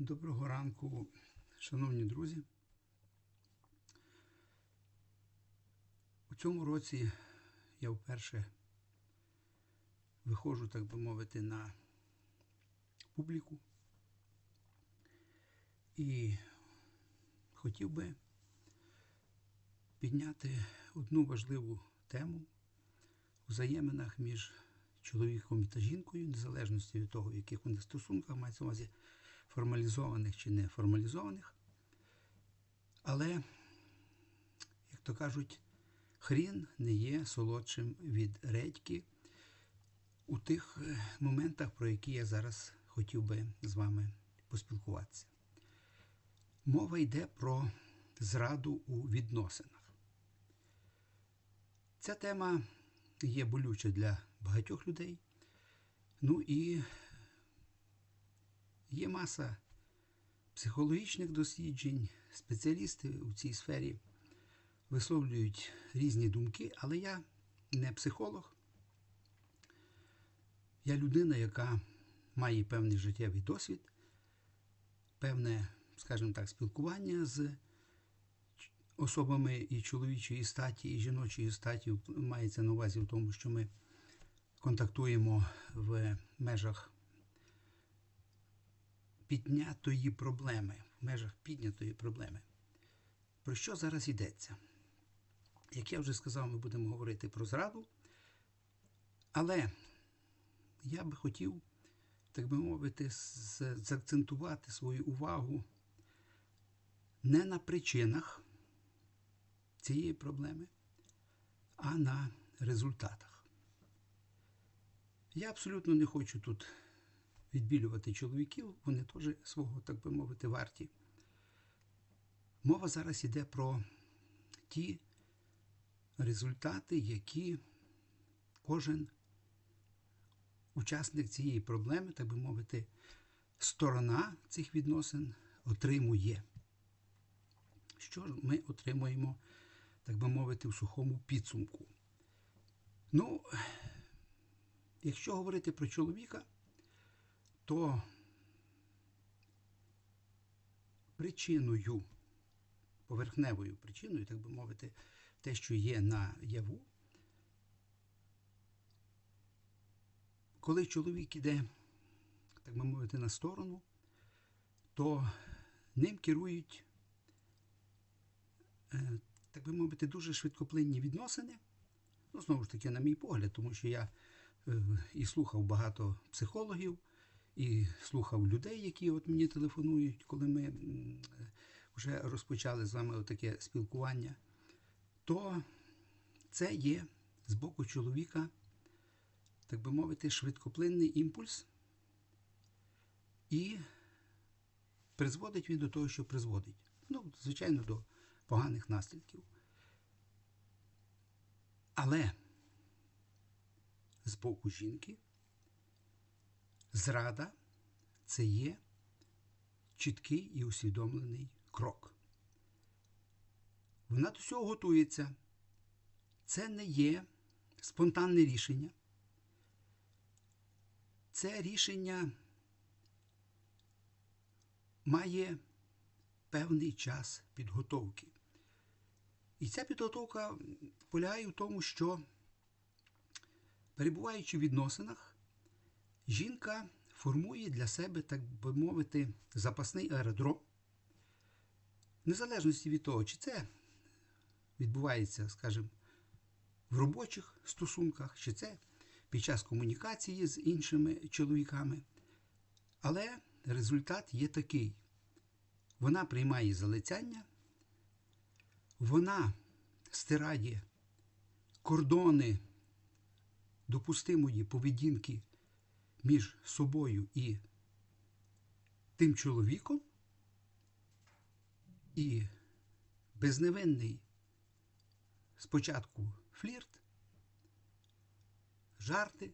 Доброго ранку, шановні друзі. У цьому році я вперше виходжу, так би мовити, на публіку і хотів би підняти одну важливу тему у взаєминах між чоловіком та жінкою, незалежності від того, в яких вони стосунках мається увазі формалізованих чи не формалізованих. Але, як то кажуть, хрін не є солодшим від редьки у тих е, моментах, про які я зараз хотів би з вами поспілкуватися. Мова йде про зраду у відносинах. Ця тема є болюча для багатьох людей. Ну і є маса психологічних досліджень, спеціалісти у цій сфері висловлюють різні думки, але я не психолог. Я людина, яка має певний життєвий досвід, певне, скажімо так, спілкування з особами і чоловічої статі, і жіночої статі мається на увазі в тому, що ми контактуємо в межах піднятої проблеми, в межах піднятої проблеми. Про що зараз йдеться? Як я вже сказав, ми будемо говорити про зраду, але я би хотів, так би мовити, заакцентувати свою увагу не на причинах цієї проблеми, а на результатах. Я абсолютно не хочу тут відбілювати чоловіків, вони теж свого, так би мовити, варті. Мова зараз йде про ті результати, які кожен учасник цієї проблеми, так би мовити, сторона цих відносин отримує. Що ж ми отримуємо, так би мовити, в сухому підсумку? Ну, якщо говорити про чоловіка, то причиною, поверхневою причиною, так би мовити, те, що є на яву, коли чоловік іде, так би мовити, на сторону, то ним керують, е, так би мовити, дуже швидкоплинні відносини. Ну, знову ж таки, на мій погляд, тому що я е, і слухав багато психологів, і слухав людей, які от мені телефонують, коли ми вже розпочали з вами таке спілкування, то це є з боку чоловіка, так би мовити, швидкоплинний імпульс, і призводить він до того, що призводить. Ну, звичайно, до поганих наслідків. Але з боку жінки Зрада це є чіткий і усвідомлений крок. Вона до цього готується. Це не є спонтанне рішення. Це рішення має певний час підготовки. І ця підготовка полягає в тому, що, перебуваючи в відносинах, жінка формує для себе, так би мовити, запасний аеродром, незалежності від того, чи це відбувається, скажімо, в робочих стосунках, чи це під час комунікації з іншими чоловіками. Але результат є такий: вона приймає залицяння, вона стирає кордони допустимої поведінки між собою і тим чоловіком, і безневинний спочатку флірт, жарти,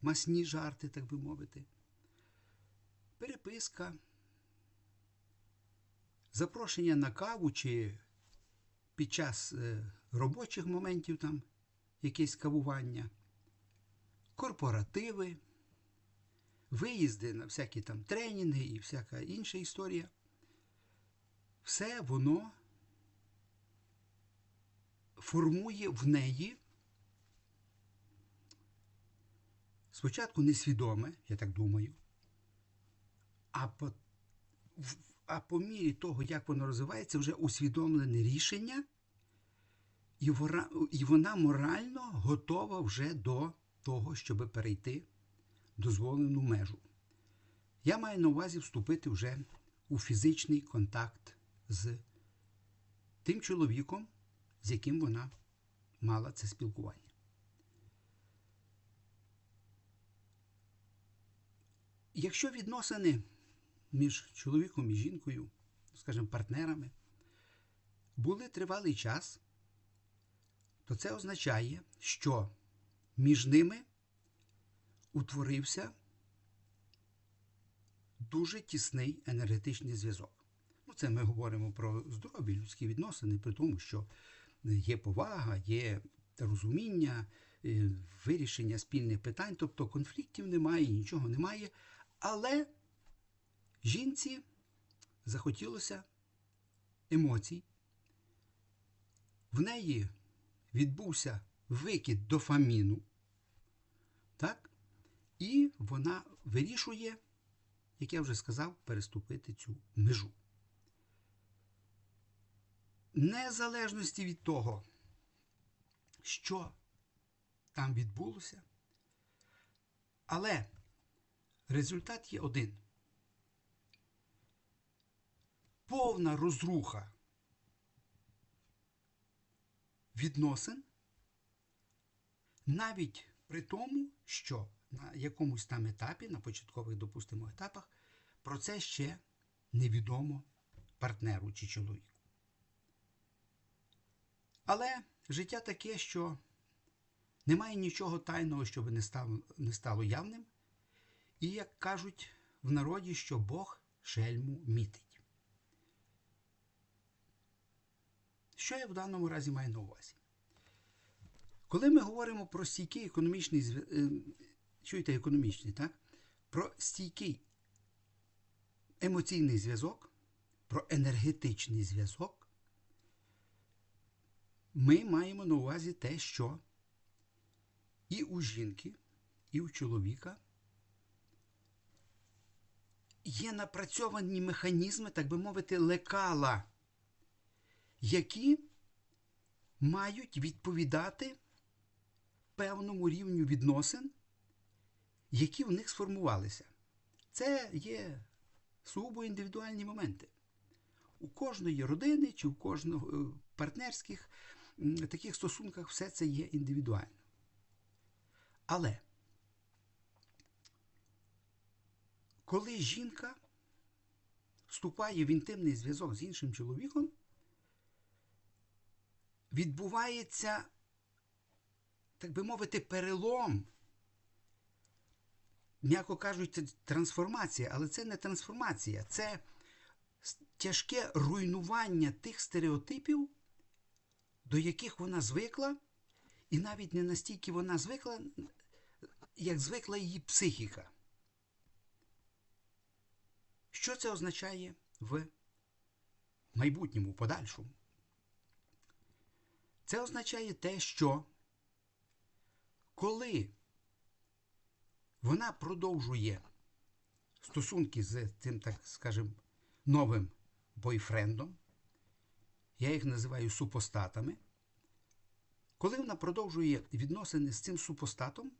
масні жарти, так би мовити, переписка, запрошення на каву чи під час е, робочих моментів там якесь кавування, корпоративи виїзди на всякі там тренінги і всяка інша історія, все воно формує в неї спочатку несвідоме, я так думаю, а по, а по мірі того, як воно розвивається, вже усвідомлене рішення, і вона, і вона морально готова вже до того, щоб перейти дозволену межу. Я маю на увазі вступити вже у фізичний контакт з тим чоловіком, з яким вона мала це спілкування. Якщо відносини між чоловіком і жінкою, скажімо, партнерами, були тривалий час, то це означає, що між ними утворився дуже тісний енергетичний зв'язок. Ну, це ми говоримо про здорові людські відносини, при тому, що є повага, є розуміння, е, вирішення спільних питань, тобто конфліктів немає, нічого немає. Але жінці захотілося емоцій. В неї відбувся викид дофаміну, так? І вона вирішує, як я вже сказав, переступити цю межу. Незалежності від того, що там відбулося, але результат є один. Повна розруха відносин, навіть при тому, що на якомусь там етапі, на початкових, допустимо, етапах, про це ще невідомо партнеру чи чоловіку. Але життя таке, що немає нічого тайного, щоб не стало, не стало явним. І як кажуть в народі, що Бог шельму мітить. Що я в даному разі маю на увазі? Коли ми говоримо про стійкий економічний е, чуєте, економічний, так? Про стійкий емоційний зв'язок, про енергетичний зв'язок, ми маємо на увазі те, що і у жінки, і у чоловіка є напрацьовані механізми, так би мовити, лекала, які мають відповідати певному рівню відносин, які в них сформувалися. Це є сугубо індивідуальні моменти. У кожної родини чи у кожного е, партнерських таких стосунках все це є індивідуально. Але коли жінка вступає в інтимний зв'язок з іншим чоловіком, відбувається, так би мовити, перелом. М'яко кажуть, це трансформація, але це не трансформація, це тяжке руйнування тих стереотипів, до яких вона звикла, і навіть не настільки вона звикла, як звикла її психіка. Що це означає в майбутньому, подальшому? Це означає те, що коли вона продовжує стосунки з цим, так скажем, новим бойфрендом, я їх називаю супостатами, коли вона продовжує відносини з цим супостатом,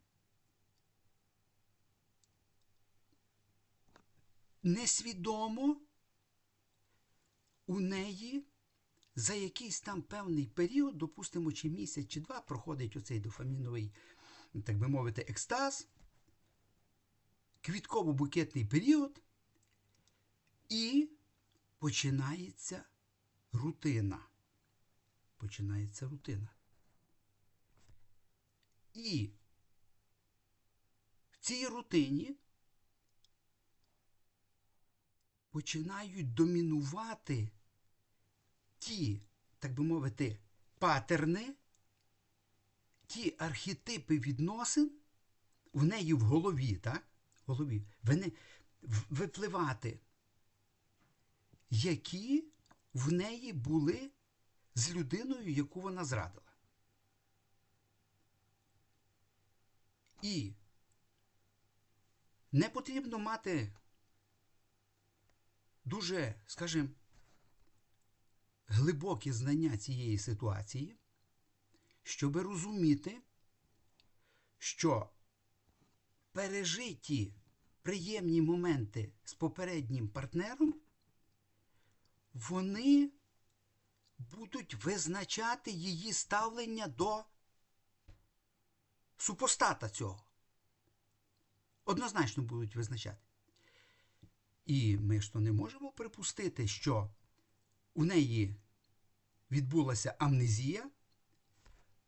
несвідомо у неї за якийсь там певний період, допустимо, чи місяць, чи два, проходить оцей дофаміновий, так би мовити, екстаз, квітково-букетний період, і починається рутина. Починається рутина. І в цій рутині починають домінувати ті, так би мовити, патерни, ті архетипи відносин в неї в голові, так? Голові. Вини, в- випливати, які в неї були з людиною, яку вона зрадила. І не потрібно мати дуже, скажімо, глибокі знання цієї ситуації, щоб розуміти, що пережиті приємні моменти з попереднім партнером, вони будуть визначати її ставлення до супостата цього. Однозначно будуть визначати. І ми ж то не можемо припустити, що у неї відбулася амнезія,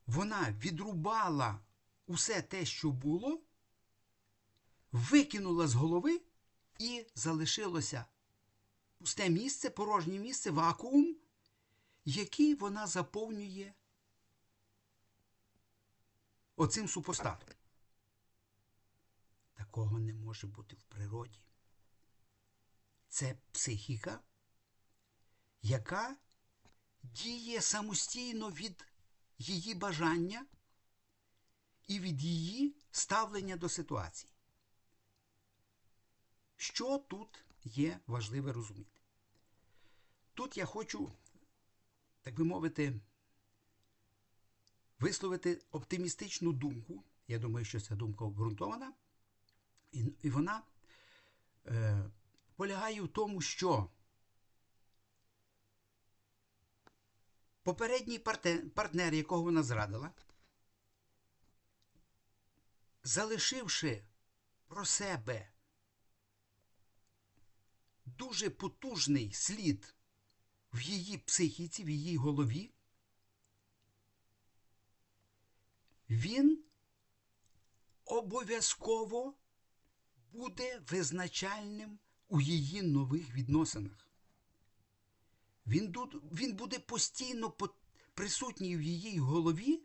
вона відрубала усе те, що було, викинула з голови і залишилося пусте місце, порожнє місце, вакуум, який вона заповнює оцим супостатом. Такого не може бути в природі. Це психіка, яка діє самостійно від її бажання і від її ставлення до ситуації. Що тут є важливе розуміти? Тут я хочу, так би мовити, висловити оптимістичну думку. Я думаю, що ця думка обґрунтована, і, вона е, полягає в тому, що попередній партнер, якого вона зрадила, залишивши про себе дуже потужний слід в її психіці, в її голові, він обов'язково буде визначальним у її нових відносинах. Він, він буде постійно присутній в її голові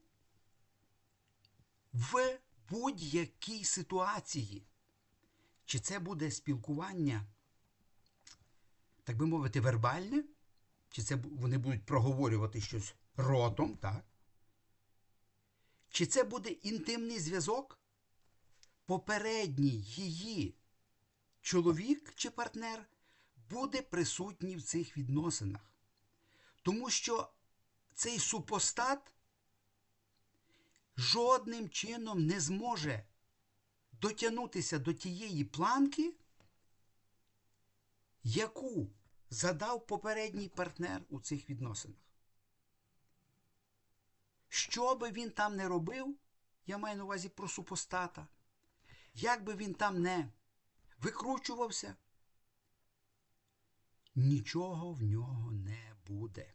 в будь-якій ситуації. Чи це буде спілкування, так би мовити, вербальне, чи це вони будуть проговорювати щось ротом, так? Чи це буде інтимний зв'язок? Попередній її чоловік чи партнер буде присутній в цих відносинах. Тому що цей супостат жодним чином не зможе дотягнутися до тієї планки, яку задав попередній партнер у цих відносинах. Що би він там не робив, я маю на увазі про супостата, як би він там не викручувався, нічого в нього не буде.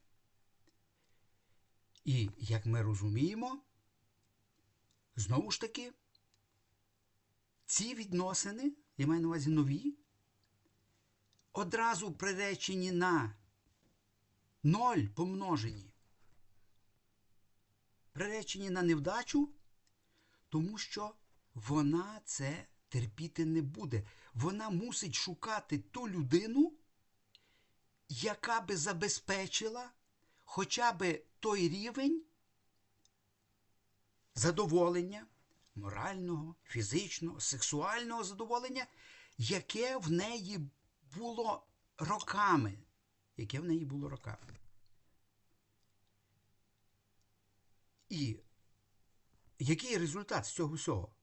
І як ми розуміємо, знову ж таки, ці відносини, я маю на увазі нові, одразу приречені на ноль помножені, приречені на невдачу, тому що вона це терпіти не буде. Вона мусить шукати ту людину, яка би забезпечила хоча би той рівень задоволення, морального, фізичного, сексуального задоволення, яке в неї було роками. Яке в неї було роками. І який результат з цього всього?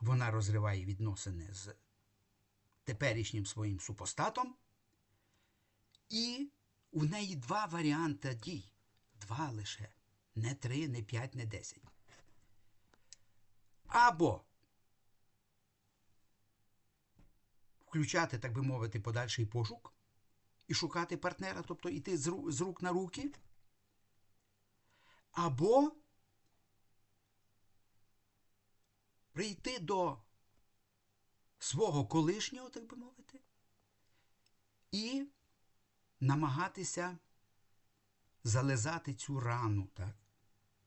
Вона розриває відносини з теперішнім своїм супостатом, і у неї два варіанти дій. Два лише. Не три, не п'ять, не десять. Або включати, так би мовити, подальший пошук і шукати партнера, тобто йти з рук на руки. Або прийти до свого колишнього, так би мовити, і намагатися залезати цю рану, так?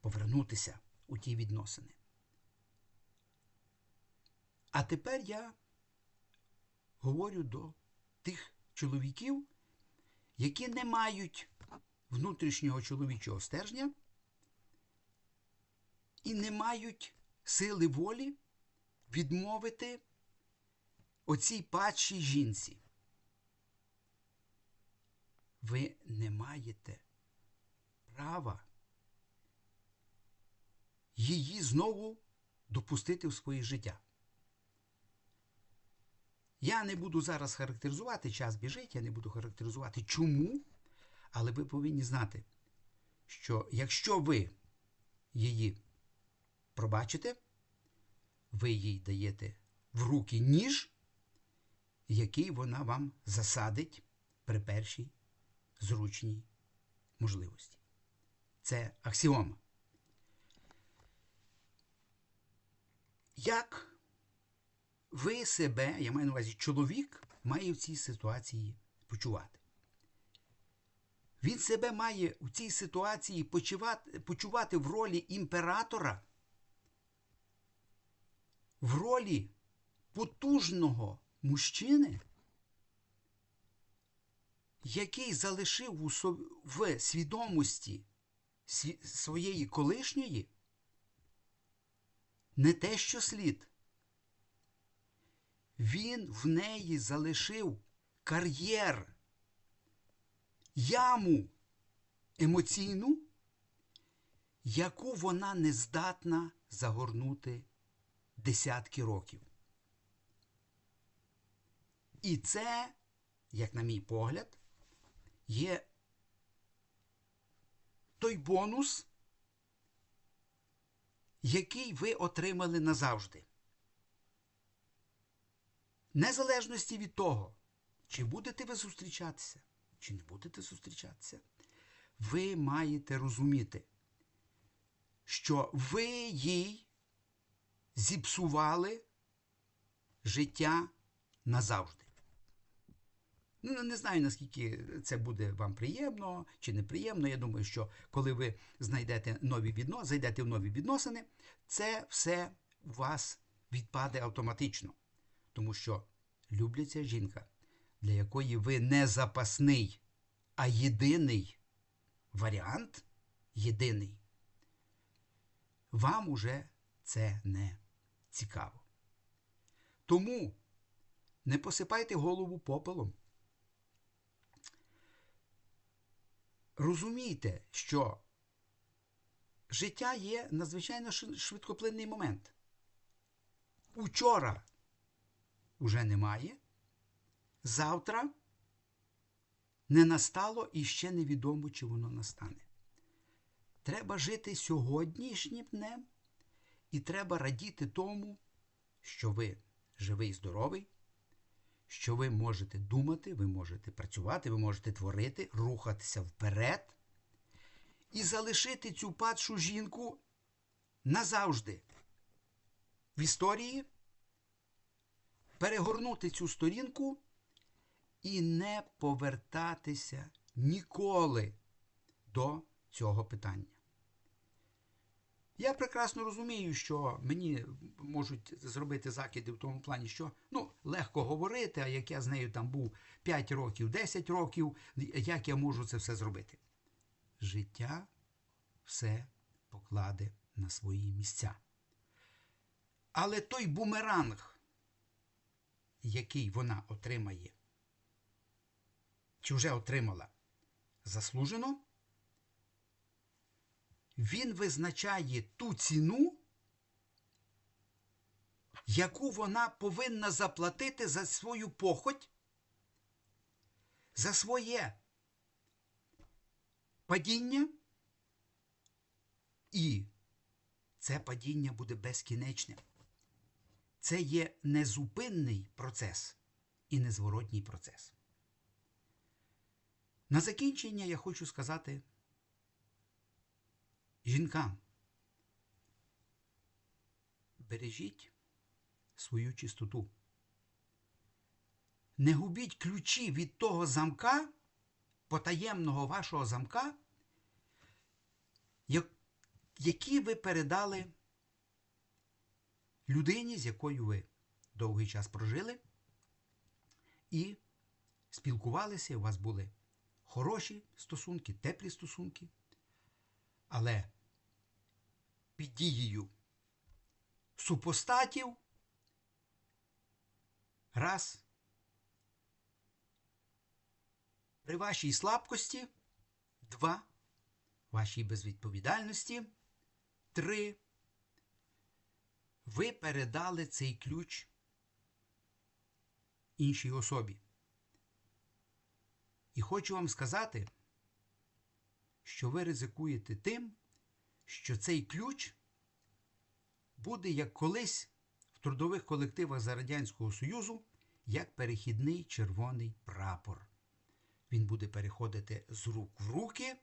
повернутися у ті відносини. А тепер я говорю до тих чоловіків, які не мають внутрішнього чоловічого стержня і не мають сили волі відмовити оцій падшій жінці. Ви не маєте права її знову допустити в своє життя. Я не буду зараз характеризувати, час біжить, я не буду характеризувати чому, але ви повинні знати, що якщо ви її пробачите, ви їй даєте в руки ніж, який вона вам засадить при першій зручній можливості. Це аксіома. Як ви себе, я маю на увазі, чоловік має в цій ситуації почувати? Він себе має у цій ситуації почувати, почувати в ролі імператора, в ролі потужного мужчини, який залишив у в свідомості своєї колишньої не те, що слід. Він в неї залишив кар'єр, яму емоційну, яку вона не здатна загорнути десятки років. І це, як на мій погляд, є той бонус, який ви отримали назавжди. Незалежності від того, чи будете ви зустрічатися, чи не будете зустрічатися, ви маєте розуміти, що ви їй зіпсували життя назавжди. Ну, не знаю, наскільки це буде вам приємно чи неприємно. Я думаю, що коли ви знайдете нові відносини, зайдете в нові відносини, це все у вас відпаде автоматично. Тому що любляться жінка, для якої ви не запасний, а єдиний варіант, єдиний, вам уже це не цікаво. Тому не посипайте голову попелом. Розумійте, що життя є надзвичайно швидкоплинний момент. Учора уже немає, завтра не настало і ще невідомо, чи воно настане. Треба жити сьогоднішнім днем, і треба радіти тому, що ви живий, здоровий, що ви можете думати, ви можете працювати, ви можете творити, рухатися вперед і залишити цю падшу жінку назавжди в історії, перегорнути цю сторінку і не повертатися ніколи до цього питання. Я прекрасно розумію, що мені можуть зробити закиди в тому плані, що ну, легко говорити, а як я з нею там був 5 років, 10 років, як я можу це все зробити? Життя все покладе на свої місця. Але той бумеранг, який вона отримає, чи вже отримала? Заслужено, він визначає ту ціну, яку вона повинна заплатити за свою похоть, за своє падіння, і це падіння буде безкінечним. Це є незупинний процес і незворотній процес. На закінчення я хочу сказати жінкам. Бережіть свою чистоту. Не губіть ключі від того замка, потаємного вашого замка, які ви передали людині, з якою ви довгий час прожили і спілкувалися, у вас були хороші стосунки, теплі стосунки, але під дією супостатів раз при вашій слабкості, два вашій безвідповідальності, три ви передали цей ключ іншій особі. І хочу вам сказати, що ви ризикуєте тим, що цей ключ буде як колись в трудових колективах за Радянського Союзу як перехідний червоний прапор. Він буде переходити з рук в руки,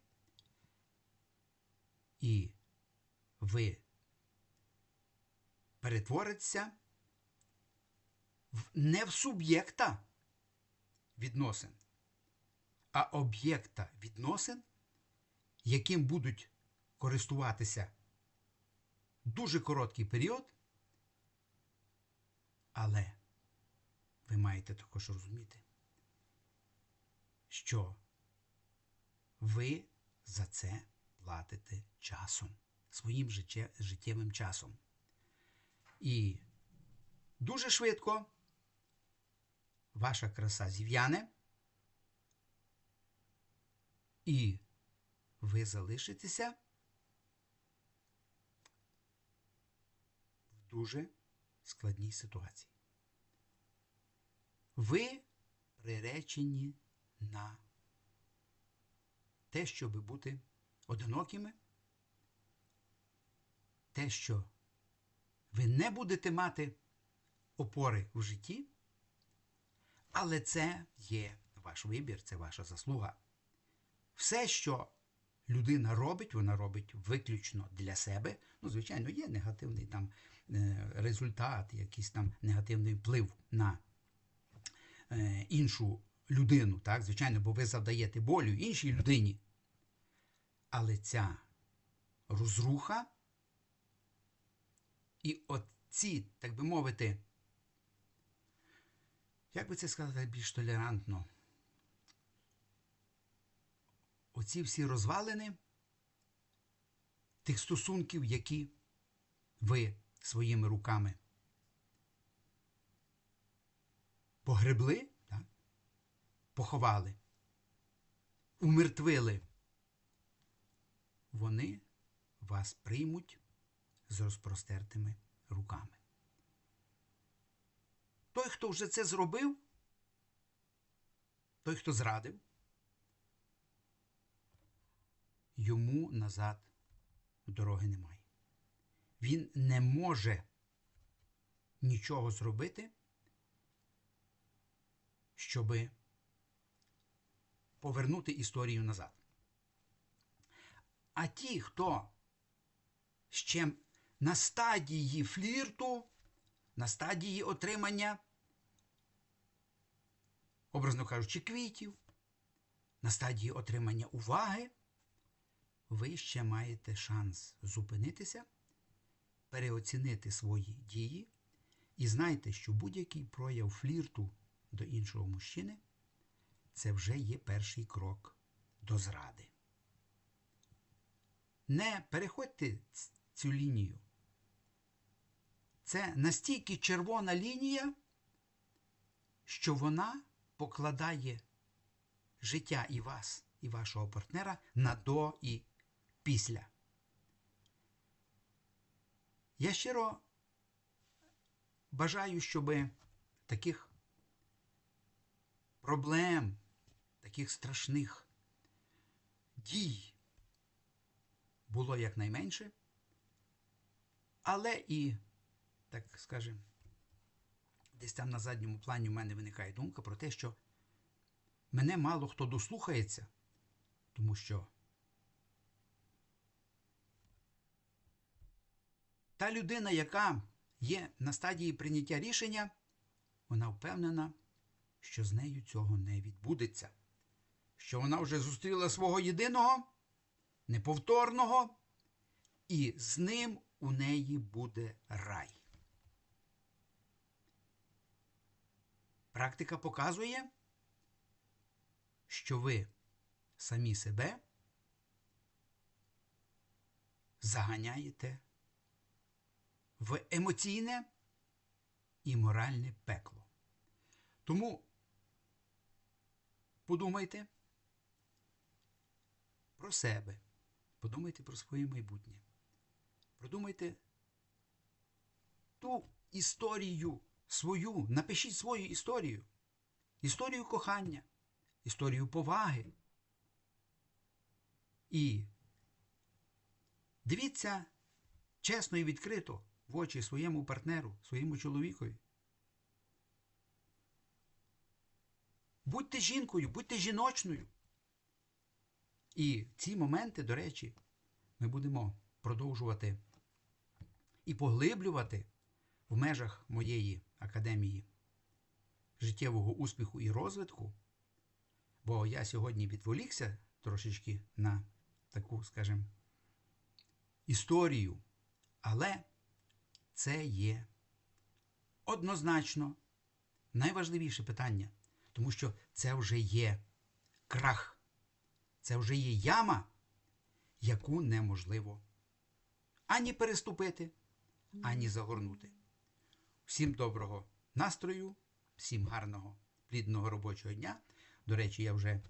і ви перетвориться в, не в суб'єкта відносин, а об'єкта відносин, яким будуть користуватися дуже короткий період, але ви маєте також розуміти, що ви за це платите часом, своїм життєвим часом. І дуже швидко ваша краса зів'яне, і ви залишитеся в дуже складній ситуації. Ви приречені на те, щоб бути одинокими, те, що ви не будете мати опори в житті, але це є ваш вибір, це ваша заслуга. Все, що людина робить, вона робить виключно для себе. Ну, звичайно, є негативний там е, результат, якийсь там негативний вплив на е, іншу людину. Так? Звичайно, бо ви завдаєте болю іншій людині. Але ця розруха і оці, так би мовити, як би це сказати більш толерантно, оці всі розвалини тих стосунків, які ви своїми руками погребли, так? поховали, умертвили, вони вас приймуть з розпростертими руками. Той, хто вже це зробив, той, хто зрадив, йому назад дороги немає. Він не може нічого зробити, щоб повернути історію назад. А ті, хто ще на стадії флірту, на стадії отримання, образно кажучи, квітів, на стадії отримання уваги, ви ще маєте шанс зупинитися, переоцінити свої дії. І знайте, що будь-який прояв флірту до іншого мужчини це вже є перший крок до зради. Не переходьте цю лінію. Це настільки червона лінія, що вона покладає життя і вас, і вашого партнера на до і після. Я щиро бажаю, щоб таких проблем, таких страшних дій було якнайменше, але і, так скажемо, десь там на задньому плані у мене виникає думка про те, що мене мало хто дослухається, тому що та людина, яка є на стадії прийняття рішення, вона впевнена, що з нею цього не відбудеться, що вона вже зустріла свого єдиного, неповторного, і з ним у неї буде рай. Практика показує, що ви самі себе заганяєте в емоційне і моральне пекло. Тому подумайте про себе, подумайте про своє майбутнє. Продумайте ту історію свою, напишіть свою історію, історію кохання, історію поваги. І дивіться чесно і відкрито в очі своєму партнеру, своєму чоловікові. Будьте жінкою, будьте жіночною. І ці моменти, до речі, ми будемо продовжувати і поглиблювати в межах моєї академії життєвого успіху і розвитку. Бо я сьогодні відволікся трошечки на таку, скажімо, історію. Але це є однозначно найважливіше питання, тому що це вже є крах, це вже є яма, яку неможливо ані переступити, ані загорнути. Всім доброго настрою, всім гарного, плідного робочого дня. До речі, я вже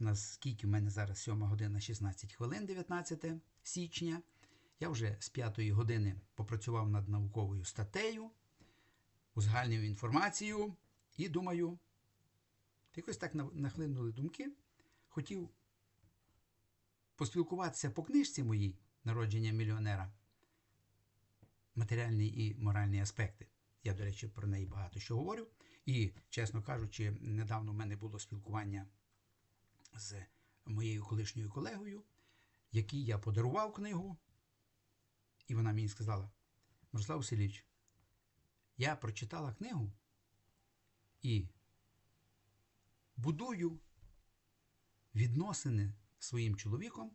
у нас скільки в мене зараз 7 година 16 хвилин, 19 січня. Я вже з 5 години попрацював над науковою статтею, узгальнив інформацію і думаю, якось так нахлинули думки. Хотів поспілкуватися по книжці моїй народження мільйонера. Матеріальні і моральні аспекти. Я, до речі, про неї багато що говорю. І, чесно кажучи, недавно в мене було спілкування з моєю колишньою колегою, якій я подарував книгу. І вона мені сказала: Мирослав Васильович, я прочитала книгу і будую відносини своїм чоловіком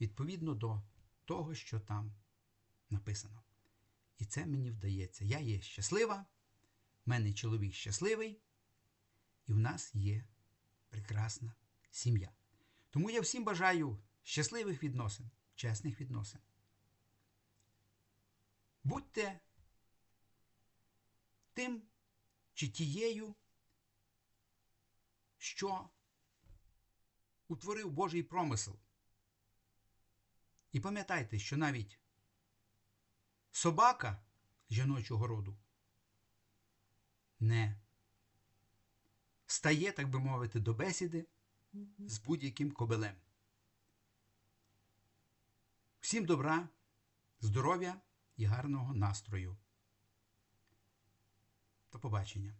відповідно до того, що там написано. І це мені вдається. Я є щаслива, в мене чоловік щасливий, і в нас є прекрасна сім'я. Тому я всім бажаю щасливих відносин, чесних відносин. Будьте тим чи тією, що утворив Божий промисел. І пам'ятайте, що навіть собака жіночого роду не стає, так би мовити, до бесіди з будь-яким кобелем. Всім добра, здоров'я і гарного настрою. До побачення.